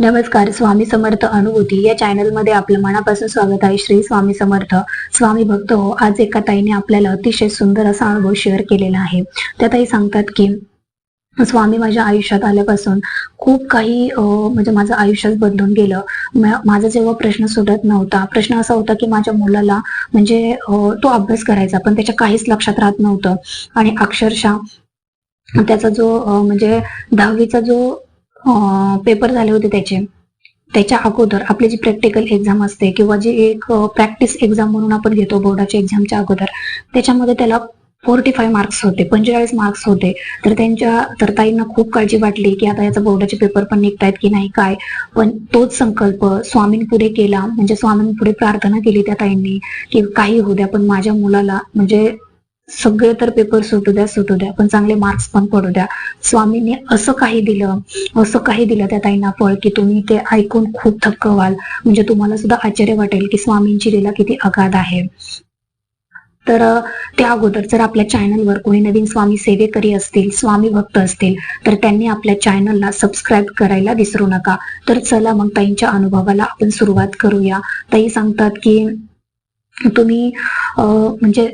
नमस्कार स्वामी समर्थ अनुभूती. या चॅनलमध्ये आपलं मनापासून स्वागत आहे. श्री स्वामी समर्थ स्वामी भक्त हो. आज एका ताईने आपल्याला अतिशय सुंदर असा अनुभव शेअर केलेला आहे. त्या ताई सांगतात की स्वामी माझ्या आयुष्यात आल्यापासून खूप काही म्हणजे माझं आयुष्यात बदलून गेलं. माझा जेव्हा प्रश्न सुटत नव्हता प्रश्न असा होता की माझ्या मुलाला म्हणजे तो अभ्यास करायचा पण त्याच्या काहीच लक्षात राहत नव्हतं. आणि अक्षरशः त्याचा जो म्हणजे दहावीचा जो पेपर झाले होते त्याचे. त्याच्या अगोदर आपली जी प्रॅक्टिकल एक्झाम असते किंवा जी एक प्रॅक्टिस एक्झाम म्हणून आपण घेतो बोर्डाच्या एक्झामच्या अगोदर त्याच्यामध्ये त्याला फोर्टी फाईव्ह मार्क्स होते पंचेचाळीस मार्क्स होते. तर त्यांच्या तर ताईंना खूप काळजी वाटली की आता याचा बोर्डाचे पेपर पण निघतायत की नाही काय? पण तोच संकल्प स्वामींपुढे केला. म्हणजे स्वामींपुढे प्रार्थना केली त्या ताईंनी की काही होऊ द्या पण माझ्या मुलाला म्हणजे सगळे तर पेपर सुटू द्या सुटू द्या पण चांगले मार्क्स पण पडू द्या. स्वामींनी असं काही दिलं असं काही दिलं त्या ताईंना फळ की तुम्ही ते ऐकून खूप थक्क व्हाल. म्हणजे तुम्हाला सुद्धा आश्चर्य वाटेल की स्वामींची लीला किती अगाध आहे. तर त्या अगोदर जर आपल्या चॅनलवर कोणी नवीन स्वामी सेवेकरी असतील स्वामी भक्त असतील तर त्यांनी आपल्या चॅनलला सबस्क्राईब करायला विसरू नका. तर चला मग ताईंच्या अनुभवाला आपण सुरुवात करूया. ताई सांगतात की तुम्ही अं, म्हणजे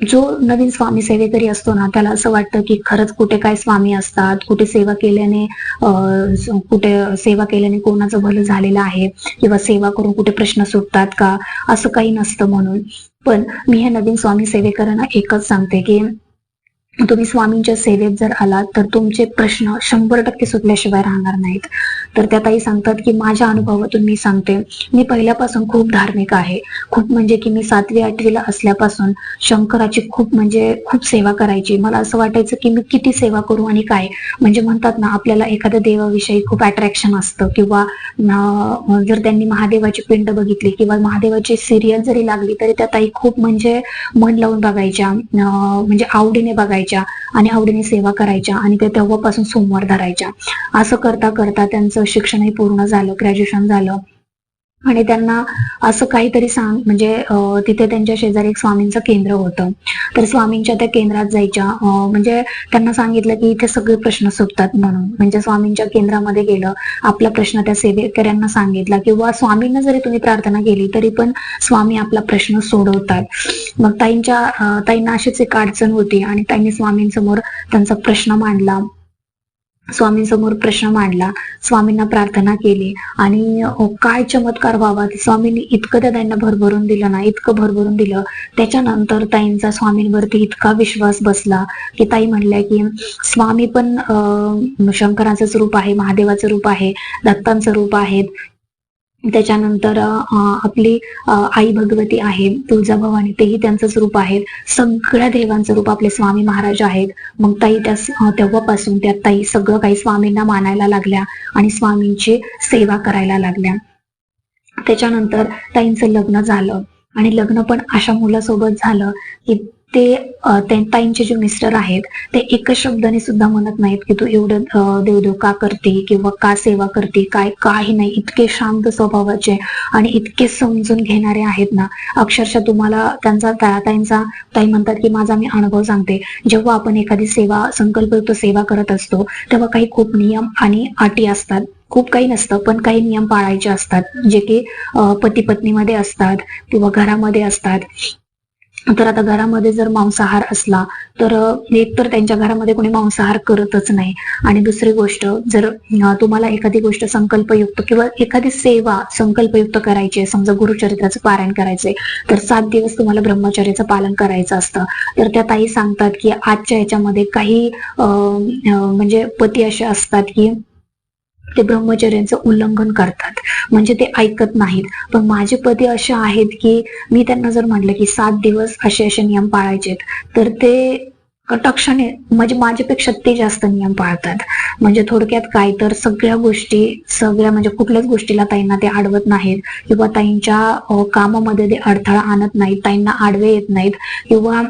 जो नवीन स्वामी सेवेकरी असतो ना त्याला असं वाटतं की खरंच कुठे काय स्वामी असतात कुठे सेवा केल्याने कुठे सेवा केल्याने कोणाचं भलं झालेलं आहे किंवा सेवा करून कुठे प्रश्न सुटतात का असं काही नसतं म्हणून. पण मी हे नवीन स्वामी सेवेकरांना एकच सांगते की तुम्ही स्वामींच्या सेवेत जर आलात तर तुमचे प्रश्न शंभर टक्के सुटल्याशिवाय राहणार नाहीत. तर त्या ताई सांगतात की माझ्या अनुभवातून मी सांगते. मी पहिल्यापासून खूप धार्मिक आहे. खूप म्हणजे की मी सातवी आठवीला असल्यापासून शंकराची खूप म्हणजे खूप सेवा करायची. मला असं वाटायचं की मी किती सेवा करू आणि काय? म्हणजे म्हणतात ना आपल्याला एखाद्या देवाविषयी खूप अट्रॅक्शन असतं. किंवा जर त्यांनी महादेवाची पिंड बघितली किंवा महादेवाची सिरियल जरी लागली तरी त्या ताई खूप म्हणजे मन लावून बघायच्या. म्हणजे आवडीने बघायच्या. आणि आवडीने सेवा करायच्या आणि ते तेव्हापासून सोमवार धरायच्या. असं करता करता त्यांचं शिक्षणही पूर्ण झालं ग्रॅज्युएशन झालं. आणि त्यांना असं काहीतरी सांग म्हणजे तिथे त्यांच्या शेजारी एक स्वामींचं केंद्र होतं. तर स्वामींच्या त्या केंद्रात जायच्या. म्हणजे त्यांना सांगितलं की इथे सगळे प्रश्न सुटतात म्हणून. म्हणजे स्वामींच्या केंद्रामध्ये गेलं आपला प्रश्न त्या सेवेकऱ्यांना सांगितला किंवा स्वामींना जरी तुम्ही प्रार्थना केली तरी पण स्वामी आपला प्रश्न सोडवतात. मग ताईंच्या ताईंना अशीच एक अडचण होती आणि ताईंनी स्वामींसमोर त्यांचा प्रश्न मांडला. स्वामींसमोर प्रश्न मांडला. स्वामींना प्रार्थना केली आणि काय चमत्कार व्हावा स्वामींनी इतकं त्या ताईंना भरभरून दिलं ना इतकं भरभरून दिलं. त्याच्यानंतर ताईंचा स्वामींवरती इतका विश्वास बसला की ताई म्हणल्या की स्वामी पण अं, शंकराचंच रूप आहे महादेवाचं रूप आहे दत्तांचं रूप आहेत त्याच्यानंतर अं, आपली आई भगवती आहे तुळजाभवानी तेही त्यांचंच रूप आहेत. सगळ्या देवांचं रूप आपले स्वामी महाराज आहेत. मग ताई त्या तेव्हापासून त्या ताई सगळं काही स्वामींना मानायला लागल्या आणि स्वामींची सेवा करायला लागल्या. त्याच्यानंतर ताईंचं लग्न झालं आणि लग्न पण अशा मुलासोबत झालं की ते ताईंचे जे मिस्टर आहेत ते एका शब्दाने सुद्धा म्हणत नाहीत की तू एवढं देवदेव का करते किंवा का सेवा करते काय काही नाही इतके शांत स्वभावाचे आणि इतके समजून घेणारे आहेत ना. अक्षरशः तुम्हाला त्यांचा ताईंचा ताई म्हणतात की माझा मी अनुभव सांगते. जेव्हा आपण एखादी सेवा संकल्पयुक्त सेवा करत असतो तेव्हा काही खूप नियम आणि अटी असतात. खूप काही नसतं पण काही नियम पाळायचे असतात. जे की पती पत्नीमध्ये असतात किंवा घरामध्ये असतात. तर आता घरामध्ये जर मांसाहार असला तर एक तर त्यांच्या घरामध्ये कोणी मांसाहार करतच नाही. आणि दुसरी गोष्ट जर तुम्हाला एखादी गोष्ट संकल्पयुक्त किंवा एखादी सेवा संकल्पयुक्त करायची आहे समजा गुरुचरित्राचं पारायण करायचंय तर सात दिवस तुम्हाला ब्रह्मचर्याचं पालन करायचं असतं. तर त्या ताई सांगतात की आजच्या याच्यामध्ये काही म्हणजे पती असे असतात की ते ब्रह्मचर्याचं उल्लंघन करतात. म्हणजे ते ऐकत नाहीत. पण माझे पती असे आहेत की मी त्यांना जर म्हटलं की सात दिवस असे असे नियम पाळायचेत तर ते कटाक्षाने म्हणजे माझ्यापेक्षा ते जास्त नियम पाळतात. म्हणजे थोडक्यात काय तर सगळ्या गोष्टी सगळ्या म्हणजे कुठल्याच गोष्टीला ताईंना ते अडवत नाहीत किंवा ताईंच्या कामामध्ये ते अडथळा आणत नाहीत ताईंना आडवे येत नाहीत किंवा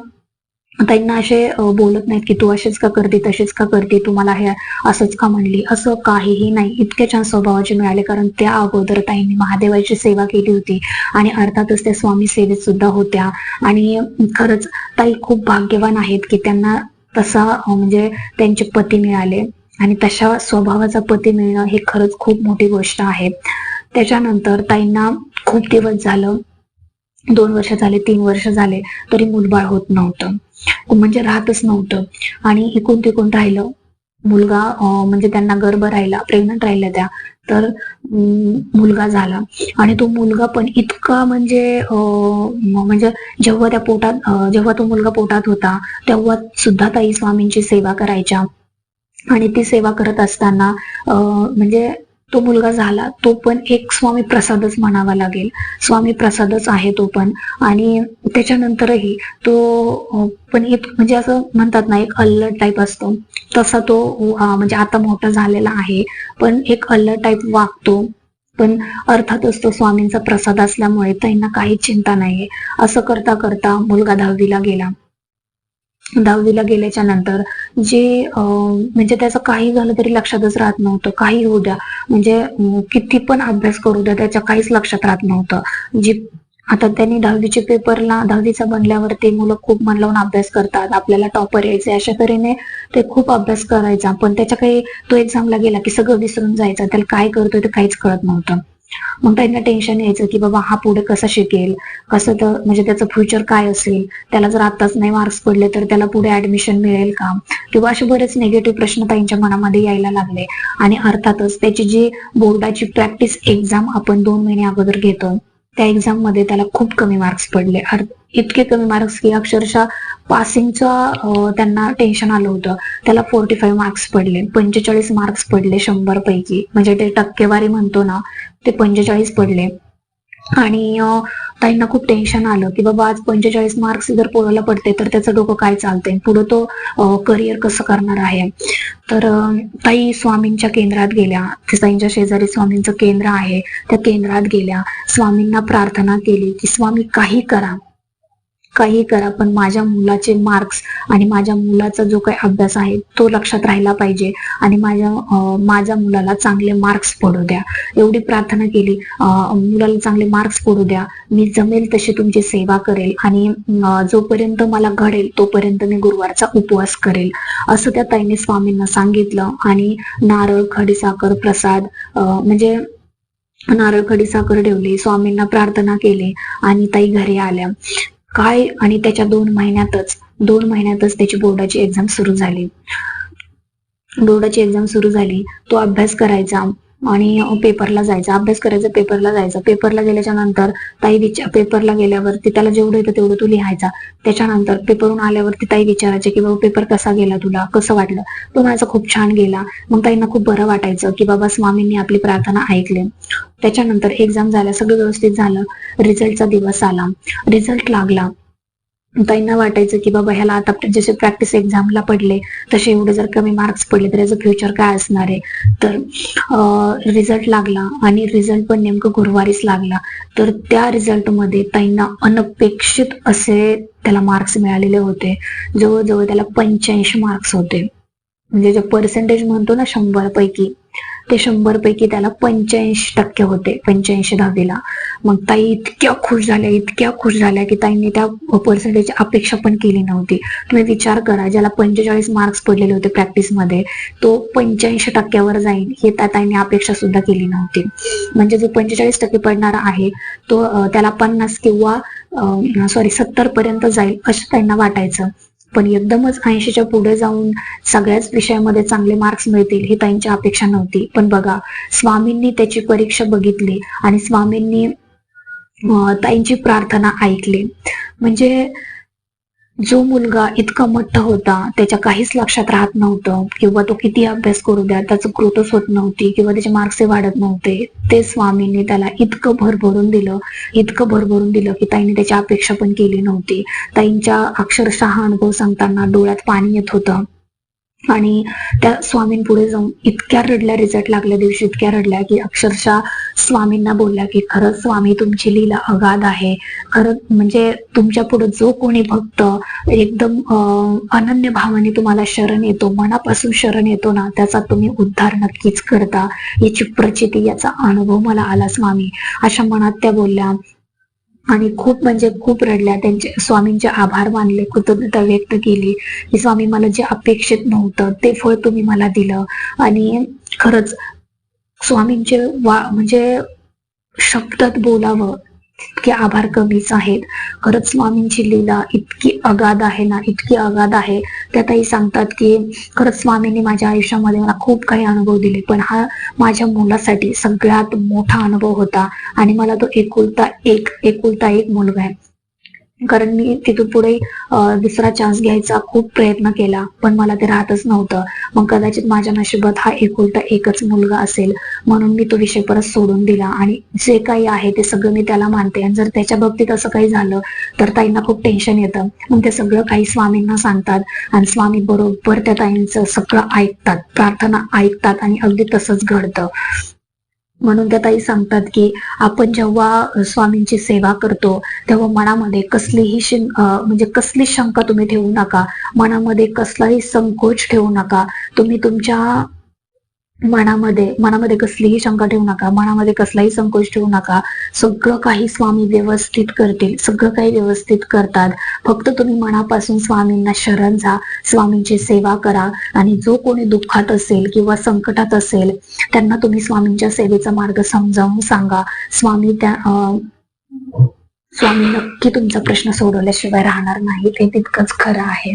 त्यांना असे बोलत नाहीत की तू असेच का करते तसेच का करते तू मला हे असंच का म्हणली? असं काहीही नाही. इतके छान स्वभावाचे मिळाले कारण त्या अगोदर ताईंनी महादेवाची सेवा केली होती आणि अर्थातच त्या स्वामी सेवेत सुद्धा होत्या. आणि खरंच ताई खूप भाग्यवान आहेत की त्यांना तसा म्हणजे त्यांचे पती मिळाले. आणि तशा स्वभावाचा पती मिळणं हे खरंच खूप मोठी गोष्ट आहे. त्याच्यानंतर ताईंना खूप दिवस झालं. दोन वर्ष झाले तीन वर्ष झाले तरी मुलबाळ होत नव्हतं. म्हणजे राहतच नव्हतं. आणि इकून तिकून राहिलं मुलगा म्हणजे त्यांना गर्भ राहिला प्रेग्नंट राहिल्या त्या तर मुलगा झाला. आणि तो मुलगा पण इतका म्हणजे म्हणजे जेव्हा त्या पोटात जेव्हा तो मुलगा पोटात होता तेव्हा सुद्धा ताई स्वामींची सेवा करायच्या. आणि ती सेवा करत असताना म्हणजे तो मुलगा झाला तो पण एक स्वामी प्रसादच म्हणावा लागेल. स्वामी प्रसादच आहे तो पण. आणि त्याच्यानंतरही तो पण एक म्हणजे असं म्हणतात ना एक अल्लट टाईप असतो. तसा तो म्हणजे आता मोठा झालेला आहे. पण एक अल्लड टाईप वागतो. पण अर्थातच तो स्वामींचा प्रसाद असल्यामुळे त्यांना काही चिंता नाहीये. असं करता करता मुलगा दहावीला गेला. दहावीला गेल्याच्यानंतर जे म्हणजे त्याचं काही झालं तरी लक्षातच राहत नव्हतं. काही होऊ द्या. म्हणजे किती पण अभ्यास करू द्या त्याच्या काहीच लक्षात राहत नव्हतं. जी आता त्यांनी दहावीचे पेपरला दहावीचा बनल्यावर ते मुलं खूप मन लावून अभ्यास करतात. आपल्याला टॉपर यायचे अशा तऱ्हेने ते खूप अभ्यास करायचा. पण त्याच्या काही तो एक्झामला गेला की सगळं विसरून जायचं. त्याला काय करतोय ते काहीच कळत नव्हतं. मग त्यांना टेन्शन यायचं की बाबा हा पुढे कसा शिकेल? कसं तर म्हणजे त्याचं फ्युचर काय असेल? त्याला जर आताच नाही मार्क्स पडले तर त्याला पुढे ऍडमिशन मिळेल का? किंवा असे बरेच निगेटिव्ह प्रश्न त्यांच्या मनामध्ये यायला लागले. आणि अर्थातच त्याची जी बोर्डाची प्रॅक्टिस एक्झाम आपण दोन महिने अगोदर घेतो त्या एक्झाममध्ये त्याला खूप कमी मार्क्स पडले. इतके कमी मार्क्स की अक्षरशः पासिंगचं त्यांना टेन्शन आलं होतं. त्याला फोर्टी फाईव्ह मार्क्स पडले पंचेचाळीस मार्क्स पडले शंभर पैकी म्हणजे ते टक्केवारी म्हणतो ना ते पंचेचाळीस पडले. आणि ताईंना खूप टेन्शन आलं की बाबा आज पंचेचाळीस मार्क्स जर पोराला पडते तर त्याचं डोकं काय चालतंय? पुढे तो करिअर कसं करणार आहे? तर ताई स्वामींच्या केंद्रात गेल्या. ताईंच्या शेजारी स्वामींचं केंद्र आहे. त्या केंद्रात गेल्या. स्वामींना प्रार्थना केली की स्वामी काही करा. काही करा पण माझ्या मुलाचे मार्क्स आणि माझ्या मुलाचा जो काही अभ्यास आहे तो लक्षात राहिला पाहिजे. आणि माझ्या माझ्या मुलाला चांगले मार्क्स पडू द्या. एवढी प्रार्थना केली मुलाला चांगले मार्क्स पडू द्या. मी जमेल तशी तुमची सेवा करेल आणि जोपर्यंत मला घडेल तोपर्यंत मी गुरुवारचा उपवास करेल. असं त्या ताईने स्वामींना सांगितलं आणि नारळ खडीसाकर प्रसाद अं, म्हणजे नारळ खडीसाखर ठेवली. स्वामींना प्रार्थना केली आणि ताई घरी आल्या. काय आणि त्याच्या दोन महिन्यातच दोन महिन्यातच त्याची बोर्डाची एक्झाम सुरू झाली. बोर्डाची एक्झाम सुरू झाली तो अभ्यास करायचा. आणि पेपरला जायचा अभ्यास करायचा पेपरला जायचा. पेपरला गेल्याच्यानंतर ताई विचार पेपरला गेल्यावरती त्याला जेवढं येतं तेवढं तू लिहायचा. त्याच्यानंतर पेपरून आल्यावरती ताई विचारायचे की बाबा पेपर कसा गेला तुला? कसं वाटलं? तो माझा खूप छान गेला. मग ताईंना खूप बरं वाटायचं की बाबा स्वामींनी आपली प्रार्थना ऐकली. त्याच्यानंतर एक्झाम झाल्या सगळं व्यवस्थित झालं. रिझल्टचा दिवस आला. रिझल्ट लागला. ताईंना वाटायचं की बाबा ह्याला आता जसे प्रॅक्टिस एक्झामला पडले तसे एवढे जर कमी मार्क्स पडले तर याचं फ्युचर काय असणार आहे? तर रिझल्ट लागला आणि रिझल्ट पण नेमकं गुरुवारीच लागला. तर त्या रिझल्टमध्ये ताईंना अनपेक्षित असे त्याला मार्क्स मिळालेले होते. जवळजवळ त्याला पंच्याऐंशी मार्क्स होते. म्हणजे जे पर्सेंटेज म्हणतो ना शंभर पैकी ते शंभर पैकी त्याला पंच्याऐंशी टक्के होते पंच्याऐंशी दहावीला. मग ताई इतक्या खुश झाल्या इतक्या खुश झाल्या की ताईंनी त्या पर्सेंटेजची अपेक्षा पण केली नव्हती. तुम्ही विचार करा ज्याला पंचेचाळीस मार्क्स पडलेले होते प्रॅक्टिसमध्ये तो पंच्याऐंशी टक्क्यावर जाईल हे त्या ताईंनी अपेक्षा सुद्धा केली नव्हती. म्हणजे जो पंचेचाळीस टक्के पडणारा आहे तो त्याला पन्नास किंवा सॉरी सत्तर पर्यंत जाईल असं त्यांना वाटायचं. पण एकदमच ऐंशीच्या पुढे जाऊन सगळ्याच विषयामध्ये चांगले मार्क्स मिळतील ही ताईंची अपेक्षा नव्हती. पण बघा स्वामींनी त्याची परीक्षा बघितली आणि स्वामींनी ताईंची प्रार्थना ऐकली. म्हणजे जो मुलगा इतका मट्ट होता त्याच्या काहीच लक्षात राहत नव्हतं. किंवा तो किती अभ्यास करू द्या त्याचं ग्रोथच होत नव्हती किंवा त्याचे मार्क्स वाढत नव्हते. ते स्वामींनी त्याला इतकं भरभरून दिलं इतकं भरभरून दिलं की ताईने त्याची अपेक्षा पण केली नव्हती. ताईंच्या अक्षरशः अनुभव सांगताना डोळ्यात पाणी येत होतं. आणि त्या स्वामींपुढे जाऊन इतक्या रडल्या रिझल्ट लागल्या दिवशी इतक्या रडल्या की अक्षरशः स्वामींना बोलल्या की खरंच स्वामी तुमची लीला अगाध आहे. खरंच म्हणजे तुमच्यापुढे जो कोणी भक्त एकदम अं, अनन्य भावाने तुम्हाला शरण येतो मनापासून शरण येतो ना त्याचा तुम्ही उद्धार नक्कीच करता. याची प्रचिती याचा अनुभव मला आला स्वामी. अशा मनात त्या बोलल्या आणि खूप म्हणजे खूप रडल्या. त्यांचे स्वामींचे आभार मानले कृतज्ञता व्यक्त केली की स्वामी मला जे अपेक्षित नव्हतं ते फळ तुम्ही मला दिलं. आणि खरंच स्वामींचे वा म्हणजे शब्दात बोलावं इतके आभार कमीच आहेत. खरंच स्वामींची लीला इतकी अगाध आहे ना इतकी अगाध आहे. त्यातही सांगतात की खरंच स्वामींनी माझ्या आयुष्यामध्ये मला खूप काही अनुभव दिले पण हा माझ्या मुलासाठी सगळ्यात मोठा अनुभव होता आणि मला तो एकुलता एक एकुलता एक मुलगा आहे. कारण मी तिथून पुढे दुसरा चान्स घ्यायचा खूप प्रयत्न केला पण मला ते राहतच नव्हतं. मग कदाचित माझ्या नशिबात हा एकुलता एकच मुलगा असेल म्हणून मी तो विषय परत सोडून दिला. आणि जे काही आहे ते सगळं मी त्याला मानते. आणि जर त्याच्या बाबतीत असं काही झालं तर ताईंना खूप टेन्शन येतं. मग ते सगळं काही स्वामींना सांगतात. आणि स्वामी बरोबर त्या ताईंचं सगळं ऐकतात. प्रार्थना ऐकतात आणि अगदी तसंच घडतं. म्हणून त्या ताई सांगतात की आपण जेव्हा स्वामींची सेवा करतो तेव्हा मनामध्ये कसलीही शिं म्हणजे कसली शंका तुम्ही ठेवू नका. मनामध्ये कसलाही संकोच ठेवू नका. तुम्ही तुमच्या मनामध्ये मनामध्ये कसलीही शंका ठेवू नका मनामध्ये कसलाही संकोच ठेवू नका. सगळं काही स्वामी व्यवस्थित करतील सगळं काही व्यवस्थित करतात. फक्त तुम्ही मनापासून स्वामींना शरण जा स्वामींची सेवा करा आणि जो कोणी दुःखात असेल किंवा संकटात असेल त्यांना तुम्ही स्वामींच्या सेवेचा मार्ग समजावून सांगा. स्वामी त्या स्वामी नक्की तुमचा प्रश्न सोडवल्याशिवाय राहणार नाही ते तितकंच खरं आहे.